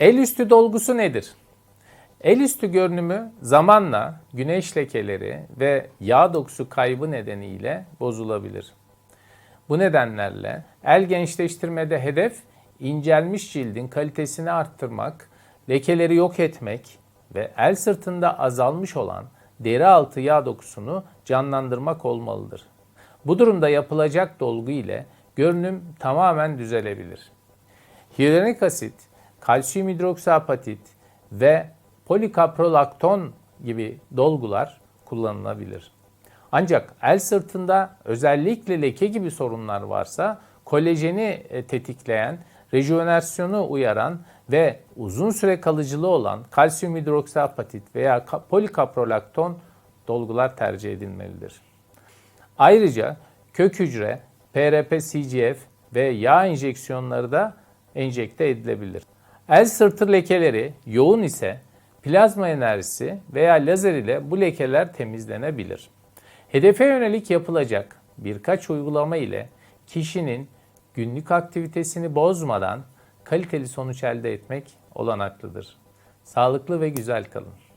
El üstü dolgusu nedir? El üstü görünümü zamanla güneş lekeleri ve yağ dokusu kaybı nedeniyle bozulabilir. Bu nedenlerle el gençleştirmede hedef incelmiş cildin kalitesini arttırmak, lekeleri yok etmek ve el sırtında azalmış olan deri altı yağ dokusunu canlandırmak olmalıdır. Bu durumda yapılacak dolgu ile görünüm tamamen düzelebilir. Hyaluronik asit, kalsiyum hidroksiapatit ve polikaprolakton gibi dolgular kullanılabilir. Ancak el sırtında özellikle leke gibi sorunlar varsa kolajeni e, tetikleyen, rejuvenasyonu uyaran ve uzun süre kalıcılığı olan kalsiyum hidroksiapatit veya ka- polikaprolakton dolgular tercih edilmelidir. Ayrıca kök hücre, PRP-CGF ve yağ enjeksiyonları da enjekte edilebilir. El sırtı lekeleri yoğun ise plazma enerjisi veya lazer ile bu lekeler temizlenebilir. Hedefe yönelik yapılacak birkaç uygulama ile kişinin günlük aktivitesini bozmadan kaliteli sonuç elde etmek olanaklıdır. Sağlıklı ve güzel kalın.